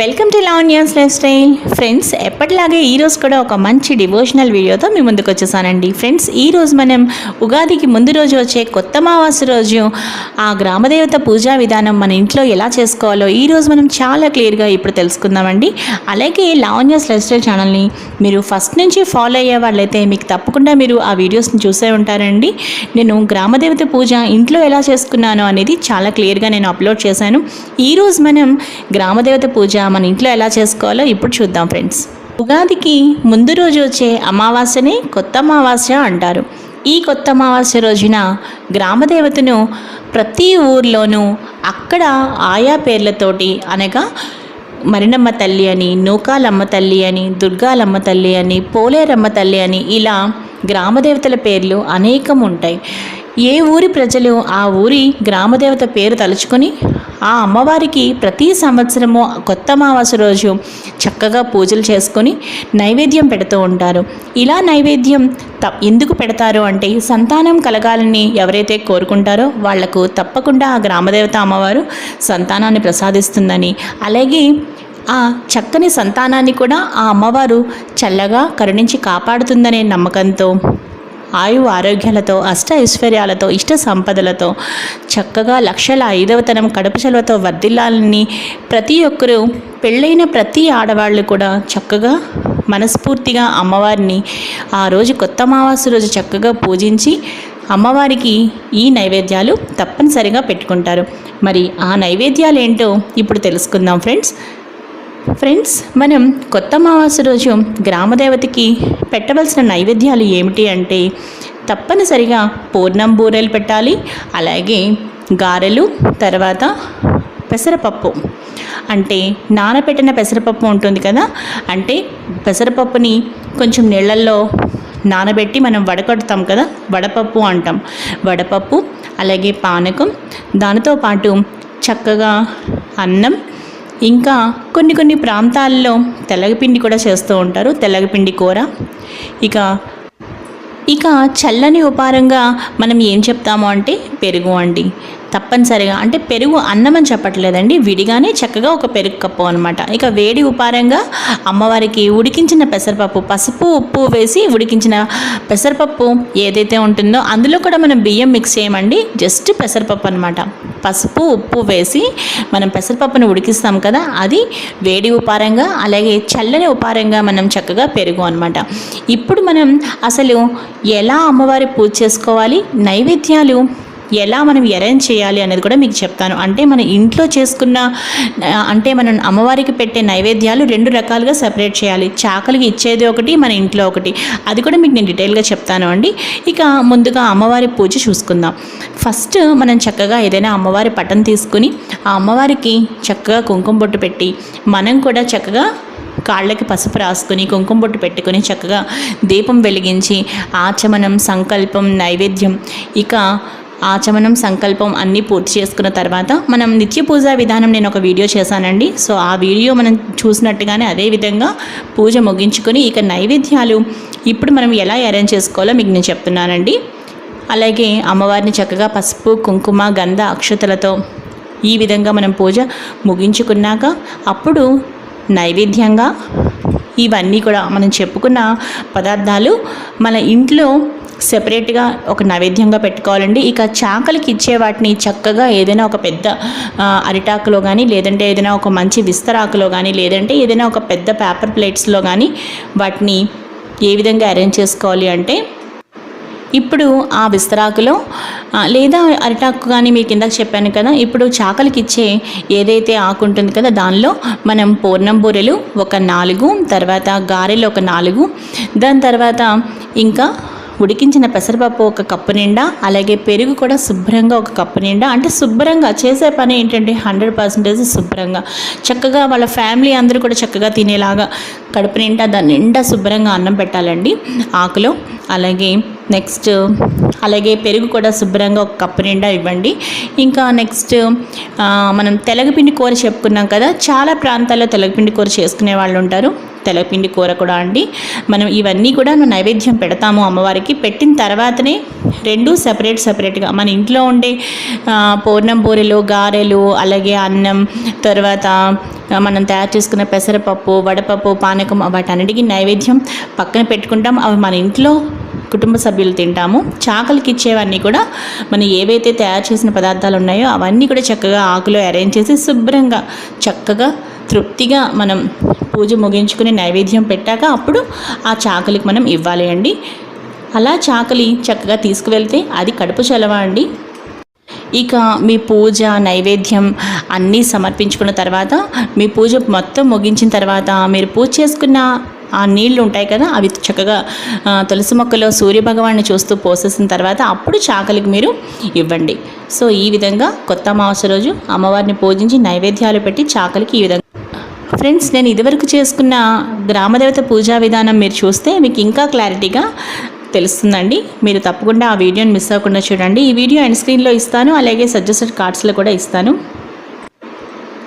Welcome to Lavanya's lifestyle friends ఎప్పటిలాగే ఈరోజు కూడా ఒక మంచి డివోషనల్ వీడియోతో మీ ముందుకు వచ్చేసానండి. ఫ్రెండ్స్ ఈరోజు మనం ఉగాదికి ముందు రోజు వచ్చే కొత్త మావాసు రోజు ఆ గ్రామదేవత పూజా విధానం మన ఇంట్లో ఎలా చేసుకోవాలో ఈ రోజు మనం చాలా క్లియర్గా ఇప్పుడు తెలుసుకుందామండి. అలాగే లావణ్యాస్ లైఫ్ స్టైల్ ఛానల్ని మీరు ఫస్ట్ నుంచి ఫాలో అయ్యే వాళ్ళైతే మీకు తప్పకుండా మీరు ఆ వీడియోస్ని చూసే ఉంటారండి. నేను గ్రామదేవత పూజ ఇంట్లో ఎలా చేసుకున్నాను అనేది చాలా క్లియర్గా నేను అప్లోడ్ చేశాను. ఈరోజు మనం గ్రామదేవత పూజ మన ఇంట్లో ఎలా చేసుకోవాలో ఇప్పుడు చూద్దాం ఫ్రెండ్స్. ఉగాదికి ముందు రోజు వచ్చే అమావాస్యని కొత్త అమావాస్య అంటారు. ఈ కొత్త అమావాస్య రోజున గ్రామదేవతను ప్రతి ఊర్లోనూ అక్కడ ఆయా పేర్లతోటి అనగా మరినమ్మ తల్లి అని నూకాలమ్మ తల్లి అని దుర్గాలమ్మ తల్లి అని పోలేరమ్మ తల్లి అని ఇలా గ్రామదేవతల పేర్లు అనేకం ఉంటాయి. ఏ ఊరి ప్రజలు ఆ ఊరి గ్రామదేవత పేరు తలుచుకొని ఆ అమ్మవారికి ప్రతి సంవత్సరము కొత్త అమావాస రోజు చక్కగా పూజలు చేసుకొని నైవేద్యం పెడుతూ ఉంటారు. ఇలా నైవేద్యం త ఎందుకు పెడతారు అంటే సంతానం కలగాలని ఎవరైతే కోరుకుంటారో వాళ్ళకు తప్పకుండా ఆ గ్రామదేవత అమ్మవారు సంతానాన్ని ప్రసాదిస్తుందని. అలాగే ఆ చక్కని సంతానాన్ని కూడా ఆ అమ్మవారు చల్లగా కరుణించి కాపాడుతుందనే నమ్మకంతో ఆయువు ఆరోగ్యాలతో అష్ట ఐశ్వర్యాలతో ఇష్ట సంపదలతో చక్కగా లక్షల ఐదవతనం కడుపు చెలవతో వర్ధిల్లాలని ప్రతి ఒక్కరూ పెళ్ళైన ప్రతి ఆడవాళ్ళు కూడా చక్కగా మనస్ఫూర్తిగా అమ్మవారిని ఆ రోజు కొత్త అమావాస్య రోజు చక్కగా పూజించి అమ్మవారికి ఈ నైవేద్యాలు తప్పనిసరిగా పెట్టుకుంటారు. మరి ఆ నైవేద్యాలు ఏంటో ఇప్పుడు తెలుసుకుందాం ఫ్రెండ్స్. ఫ్రెండ్స్ మనం కొత్త అమావాస్య రోజు గ్రామదేవతకి పెట్టవలసిన నైవేద్యాలు ఏమిటి అంటే తప్పనిసరిగా పూర్ణం బూరెలు పెట్టాలి అలాగే గారెలు తర్వాత పెసరపప్పు. అంటే నానబెట్టిన పెసరపప్పు ఉంటుంది కదా అంటే పెసరపప్పుని కొంచెం నీళ్ళల్లో నానబెట్టి మనం వడకడతాం కదా వడపప్పు అంటాం. వడపప్పు అలాగే పానకం దానితో పాటు చక్కగా అన్నం ఇంకా కొన్ని కొన్ని ప్రాంతాల్లో తెల్లగపిండి కూడా చేస్తూ ఉంటారు తెల్లగపిండి కూర. ఇక ఇక చల్లని ఉపారంగా మనం ఏం చెప్తాము అంటే పెరుగు అండి. తప్పనిసరిగా అంటే పెరుగు అన్నం అని చెప్పట్లేదండి. విడిగానే చక్కగా ఒక పెరుగు కప్పు అనమాట ఇక వేడి ఉపారంగా అమ్మవారికి ఉడికించిన పెసరపప్పు పసుపు ఉప్పు వేసి ఉడికించిన పెసరపప్పు ఏదైతే ఉంటుందో అందులో కూడా మనం బియ్యం మిక్స్ చేయమండి. జస్ట్ పెసరపప్పు అనమాట పసుపు ఉప్పు వేసి మనం పెసరపప్పును ఉడికిస్తాం కదా అది వేడి ఉపారంగా అలాగే చల్లని ఉపారంగా మనం చక్కగా పెరుగు అనమాట ఇప్పుడు మనం అసలు ఎలా అమ్మవారి పూజ చేసుకోవాలి? నైవేద్యాలు ఎలా మనం అరేంజ్ చేయాలి అనేది కూడా మీకు చెప్తాను. అంటే మన ఇంట్లో చేసుకున్న అంటే మనం అమ్మవారికి పెట్టే నైవేద్యాలు రెండు రకాలుగా సెపరేట్ చేయాలి. చాకలికి ఇచ్చేది ఒకటి మన ఇంట్లో ఒకటి. అది కూడా మీకు నేను డీటెయిల్గా చెప్తాను అండి. ఇక ముందుగా అమ్మవారి పూజ చూసుకుందాం. ఫస్ట్ మనం చక్కగా ఏదైనా అమ్మవారి పటం తీసుకుని ఆ అమ్మవారికి చక్కగా కుంకుమ బొట్టు పెట్టి మనం కూడా చక్కగా కాళ్ళకి పసుపు రాసుకుని కుంకుమ బొట్టు పెట్టుకుని చక్కగా దీపం వెలిగించి ఆచమనం సంకల్పం నైవేద్యం ఇక ఆచమనం సంకల్పం అన్నీ పూర్తి చేసుకున్న తర్వాత మనం నిత్య పూజా విధానం నేను ఒక వీడియో చేశానండి. సో ఆ వీడియో మనం చూసినట్టుగానే అదే విధంగా పూజ ముగించుకొని ఇక నైవేద్యాలు ఇప్పుడు మనం ఎలా అరేంజ్ చేసుకోవాలో మీకు నేను చెప్తున్నానండి. అలాగే అమ్మవారిని చక్కగా పసుపు కుంకుమ గంధ అక్షతలతో ఈ విధంగా మనం పూజ ముగించుకున్నాక అప్పుడు నైవేద్యంగా ఇవన్నీ కూడా మనం చెప్పుకున్న పదార్థాలు మన ఇంట్లో సెపరేట్గా ఒక నైవేద్యంగా పెట్టుకోవాలండి. ఇక చాకలికి ఇచ్చే వాటిని చక్కగా ఏదైనా ఒక పెద్ద అరిటాకులో కానీ లేదంటే ఏదైనా ఒక మంచి విస్తరాకులో కానీ లేదంటే ఏదైనా ఒక పెద్ద పేపర్ ప్లేట్స్లో కానీ వాటిని ఏ విధంగా అరేంజ్ చేసుకోవాలి అంటే ఇప్పుడు ఆ విస్తరాకులో లేదా అరిటాకు కానీ మీకు ఇందాక చెప్పాను కదా ఇప్పుడు చాకలికి ఇచ్చే ఏదైతే ఆకు ఉంటుంది కదా దానిలో మనం పూర్ణం బూరెలు ఒక నాలుగు తర్వాత గారెలు ఒక నాలుగు దాని తర్వాత ఇంకా ఉడికించిన పెసరపప్పు ఒక కప్పు నిండా అలాగే పెరుగు కూడా శుభ్రంగా ఒక కప్పు నిండా. అంటే శుభ్రంగా చేసే పని ఏంటంటే హండ్రెడ్ పర్సెంటేజ్ శుభ్రంగా. చక్కగా వాళ్ళ ఫ్యామిలీ అందరూ కూడా చక్కగా తినేలాగా కడుపు నిండా దాని నిండా శుభ్రంగా అన్నం పెట్టాలండి ఆకులో. అలాగే నెక్స్ట్ అలాగే పెరుగు కూడా శుభ్రంగా ఒక కప్పు నిండా ఇవ్వండి. ఇంకా నెక్స్ట్ మనం తెలగపిండి కూర చెప్పుకున్నాం కదా చాలా ప్రాంతాల్లో తెలగపిండి కూర చేసుకునే వాళ్ళు ఉంటారు. తెలపిండి కూర కూడా అండి. మనం ఇవన్నీ కూడా నైవేద్యం పెడతాము అమ్మవారికి. పెట్టిన తర్వాతనే రెండు సపరేట్ సపరేట్గా మన ఇంట్లో ఉండే పూర్ణం బూరెలు గారెలు అలాగే అన్నం తర్వాత మనం తయారు చేసుకున్న పెసరపప్పు వడపప్పు పానకం వాటన్నిటికీ నైవేద్యం పక్కన పెట్టుకుంటాం. అవి మన ఇంట్లో కుటుంబ సభ్యులు తింటాము. చాకలికి ఇచ్చేవన్నీ కూడా మనం ఏవైతే తయారు చేసిన పదార్థాలు ఉన్నాయో అవన్నీ కూడా చక్కగా ఆకులో అరేంజ్ చేసి శుభ్రంగా చక్కగా తృప్తిగా మనం పూజ ముగించుకుని నైవేద్యం పెట్టాక అప్పుడు ఆ చాకలికి మనం ఇవ్వాలి అండి. అలా చాకలి చక్కగా తీసుకువెళ్తే అది కడుపు చలవ అండి? ఇక మీ పూజ నైవేద్యం అన్నీ సమర్పించుకున్న తర్వాత మీ పూజ మొత్తం ముగించిన తర్వాత మీరు పూజ చేసుకున్న ఆ నీళ్ళు ఉంటాయి కదా అవి చక్కగా తులసి మొక్కలో సూర్యభగవాన్ని చూస్తూ పోసేసిన తర్వాత అప్పుడు చాకలికి మీరు ఇవ్వండి. సో ఈ విధంగా కొత్త అమావాస్య రోజు అమ్మవారిని పూజించి నైవేద్యాలు పెట్టి చాకలికి ఈ విధంగా. ఫ్రెండ్స్ నేను ఇదివరకు చేసుకున్న గ్రామదేవత పూజా విధానం మీరు చూస్తే మీకు ఇంకా క్లారిటీగా తెలుస్తుందండి. మీరు తప్పకుండా ఆ వీడియోని మిస్ అవ్వకుండా చూడండి. ఈ వీడియో అండ్ స్క్రీన్లో ఇస్తాను అలాగే సజెస్టెడ్ కార్డ్స్లో కూడా ఇస్తాను.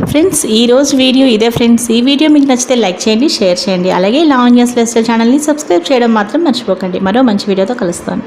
ఫ్రెండ్స్ ఈరోజు వీడియో ఇదే ఫ్రెండ్స్ ఈ వీడియో మీకు నచ్చితే లైక్ చేయండి షేర్ చేయండి. అలాగే లావణ్యాస్ లెస్టర్ ఛానల్ని సబ్స్క్రైబ్ చేయడం మాత్రం మర్చిపోకండి. మరో మంచి వీడియోతో కలుస్తాను.